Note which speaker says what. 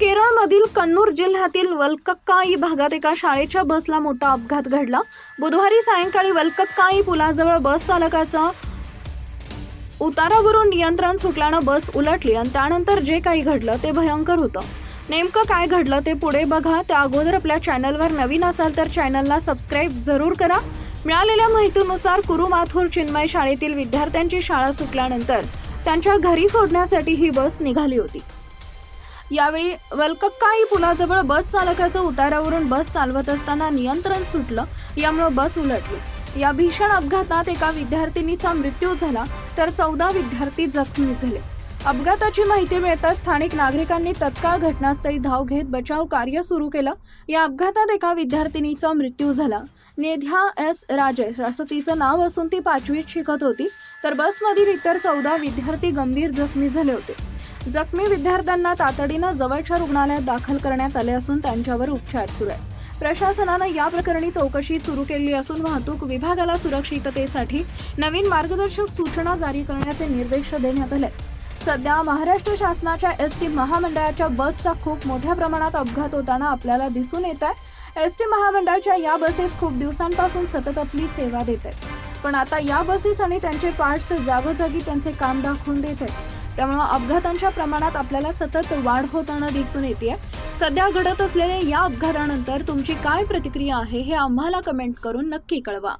Speaker 1: केरळमधील कन्नूर जिल्ह्यातील वल्कक्काई भागात एका शाळेच्या बसला मोठा अपघात घडला. बुधवारी सायंकाळी वल्कक्काई पुलाजवळ बस चालकाचा उतारावरून नियंत्रण सुटल्यानं बस उलटली आणि त्यानंतर जे काही घडलं ते भयंकर होतं. नेमकं काय घडलं ते पुढे बघा. त्या अगोदर आपल्या चॅनलवर नवीन असाल तर चॅनलला सबस्क्राईब जरूर करा. मिळालेल्या माहितीनुसार कुरुमाथुर चिन्मय शाळेतील विद्यार्थ्यांची शाळा सुटल्यानंतर त्यांच्या घरी सोडण्यासाठी ही बस निघाली होती. यावेळी वलकक्काई पुलाजवळ बस चालकाचं उतारावरून बस चालवत असताना नियंत्रण सुटलं यामुळे बस उलटली. या भीषण अपघातात एका विद्यार्थिनीचा मृत्यू झाला तर चौदा विद्यार्थी जखमी झाले. अपघाताची माहिती मिळताच स्थानिक नागरिकांनी तत्काळ घटनास्थळी धाव घेत बचाव कार्य सुरू केलं. या अपघातात एका विद्यार्थिनीचा मृत्यू झाला. नेध्या एस. राजेश असं तिचं नाव असून ती पाचवीत शिकत होती. तर बसमधील इतर चौदा विद्यार्थी गंभीर जखमी झाले होते. जखमी विद्यार्थ्यांना तातडीनं जवळच्या रुग्णालयात दाखल करण्यात आले असून त्यांच्यावर उपचार सुरू आहे प्रशासनानं या प्रकरणी चौकशी सुरू केली असून वाहतूक विभागाला सुरक्षिततेसाठी नवीन मार्गदर्शक सूचना जारी करण्याचे निर्देश देण्यात आले. सध्या महाराष्ट्र शासनाच्या एस टी महामंडळाच्या बसचा खूप मोठ्या प्रमाणात अपघात होताना आपल्याला दिसून येत आहे. एस टी महामंडळाच्या या बसेस खूप दिवसांपासून सतत आपली सेवा देत आहेत. पण आता या बसेस आणि त्यांचे पार्ट्स जागोजागी त्यांचे काम दाखवून देत आहेत. त्यामुळं अपघातांच्या प्रमाणात आपल्याला सतत वाढ होताना दिसून येते सध्या घडत असलेल्या या अपघातानंतर तुमची काय प्रतिक्रिया आहे हे आम्हाला कमेंट करून नक्की कळवा.